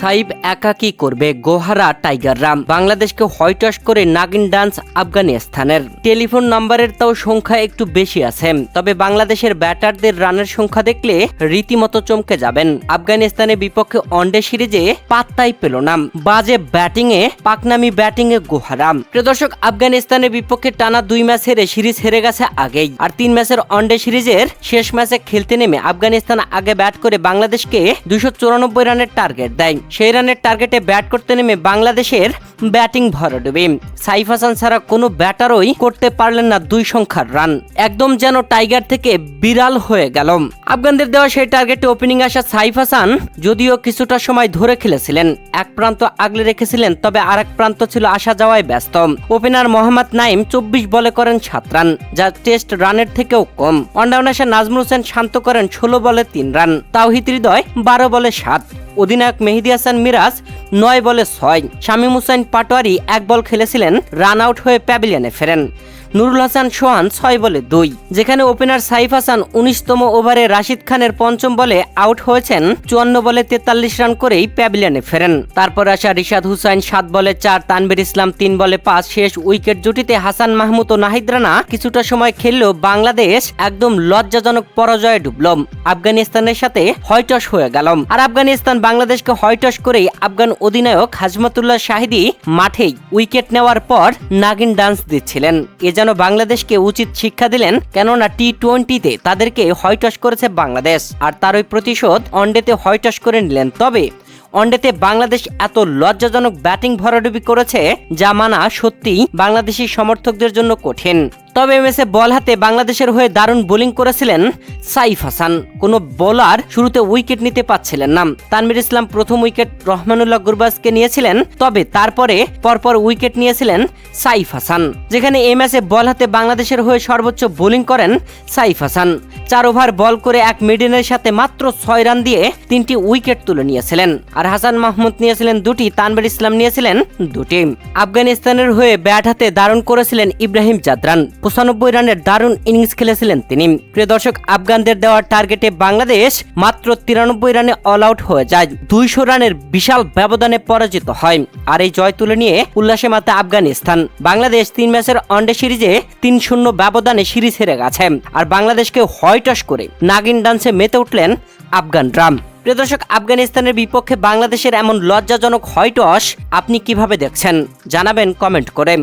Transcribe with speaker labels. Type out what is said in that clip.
Speaker 1: সাইব একা কি করবে? গোহারা টাইগাররা বাংলাদেশকে হোয়াইটওয়াশ করে নাগিন ডান্স আফগানিস্তানের। টেলিফোন নাম্বারের তাও সংখ্যা একটু বেশি আছে। তবে বাংলাদেশের ব্যাটারদের রানের সংখ্যা দেখলে রীতিমতো চমকে যাবেন। আফগানিস্তানের বিপক্ষে ওয়ানডে সিরিজে পাত্তাই পেল না। বাজে ব্যাটিংয়ে, পাকনামি ব্যাটিংয়ে গোহারা। প্রিয় দর্শক, আফগানিস্তানের বিপক্ষে টানা দুই ম্যাচ হেরে সিরিজ হেরে গেছে আগেই। আর তিন ম্যাচের ওয়ানডে সিরিজের শেষ ম্যাচে খেলতে নেমে আফগানিস্তান আগে ব্যাট করে বাংলাদেশকে দুশো চুরানব্বই রানের টার্গেট দেয়। সেই রানের টার্গেটে ব্যাট করতে নেমে বাংলাদেশের ব্যাটিং ভরাডুবি। সাইফ হাসান ছাড়া কোনো ব্যাটারই করতে পারলেন না দুই সংখ্যার রান একদম যেন টাইগার থেকে বিড়াল হয়ে গেল। আফগানদের দেওয়া সেই টার্গেটে ওপেনিং আসা সাইফ হাসান যদিও কিছুটা সময় ধরে খেলেছিলেন, এক প্রান্ত আগলে রেখেছিলেন, তবে আরেক প্রান্ত ছিল আসা যাওয়ায় ব্যস্ত। ওপেনার মোহাম্মদ নাইম চব্বিশ বলে করেন সাত রান যা টেস্ট রানের থেকেও কম। আসা নাজমুল হোসেন শান্ত করেন ষোলো বলে তিন রান তাওহিদ হৃদয় বারো বলে সাত। অধিনায়ক মেহেদি হাসান মিরাজ নয় বলে ছয়। শামীম হুসাইন পাটোয়ারি এক বল খেলেছিলেন, রান আউট হয়ে প্যাভিলিয়নে ফেরেন। নুরুল হাসান সোহান ছয় বলে দুই। যেখানে ওপেনার সাইফ হাসান উনিশতম ওভারে রাশিদ খানের পঞ্চম বলে আউট হয়েছেন, চুয়ান্ন বলে তেতাল্লিশ রান করেই প্যাভিলিয়নে ফেরেন। তারপর আসা রিশাদ হুসাইন সাত বলে চার তানবির ইসলাম তিন বলে পাঁচ। শেষ উইকেট জুটিতে হাসান মাহমুদ ও নাহিদ রানা কিছুটা সময় খেললেও বাংলাদেশ একদম লজ্জাজনক পরাজয়ে ডুবল। আফগানিস্তানের সাথে হয়টস হয়ে গেল। আর আফগানিস্তান বাংলাদেশকে হয়টস করেই আফগান অধিনায়ক হাজমাতুল্লাহ শাহিদি মাঠেই উইকেট নেওয়ার পর নাগিন ডান্স দিচ্ছিলেন। এ যেন বাংলাদেশকে উচিত শিক্ষা দিলেন, কেননা টি টোয়েন্টিতে তাদেরকে হয়টস করেছে বাংলাদেশ। আর তার ওই প্রতিশোধ ওয়ানডেতে হয়টস করে নিলেন। তবে ওয়ানডেতে বাংলাদেশ এত লজ্জাজনক ব্যাটিং ভরাডুবি করেছে, যা মানা সত্যিই বাংলাদেশি সমর্থকদের জন্য কঠিন। তবে ম্যাচে বল হাতে বাংলাদেশের হয়ে দারুণ বোলিং করেছিলেন সাইফ হাসান। কোনো বোলার শুরুতে উইকেট নিতে পারছিলেন না। তানমির ইসলাম প্রথম উইকেট রহমানুল্লাহ গুরবাজকে নিয়েছিলেন, তবে তারপরে পরপর উইকেট নিয়েছিলেন সাইফ হাসান, যেখানে এই ম্যাচে বল হাতে বাংলাদেশের হয়ে সর্বোচ্চ বোলিং করেন সাইফ হাসান। চার ওভার বল করে এক মিডিনের সাথে মাত্র ছয় রান দিয়ে তিনটি উইকেট তুলে নিয়েছিলেন। আর হাসান মাহমুদ নিয়েছিলেন দুটি তানবির ইসলাম নিয়েছিলেন দুটি। আফগানিস্তানের হয়ে ব্যাট হাতে দারুণ করেছিলেন ইব্রাহিম জাদরান। পঁচানব্বই রানের দারুণ ইনিংস খেলেছিলেন তিনি। প্রিয় দর্শক, আফগানদের দেওয়া টার্গেটে বাংলাদেশ মাত্র তিরানব্বই রানে অল আউট হয়ে যায়। দুইশো রানের বিশাল ব্যবধানে পরাজিত হয়। আর এই জয় তুলে নিয়ে উল্লাসে মাতে আফগানিস্তান। বাংলাদেশ তিন ম্যাচের ওয়ানডে সিরিজে তিন শূন্য ব্যবধানে সিরিজ হেরে গেছে। আর বাংলাদেশকে হোয়াইটস করে নাগিন ডান্সে মেতে উঠলেন আফগান ড্রাম প্রিয় দর্শক, আফগানিস্তানের বিপক্ষে বাংলাদেশের এমন লজ্জাজনক হয়টস আপনি কীভাবে দেখছেন? জানাবেন কমেন্ট করে।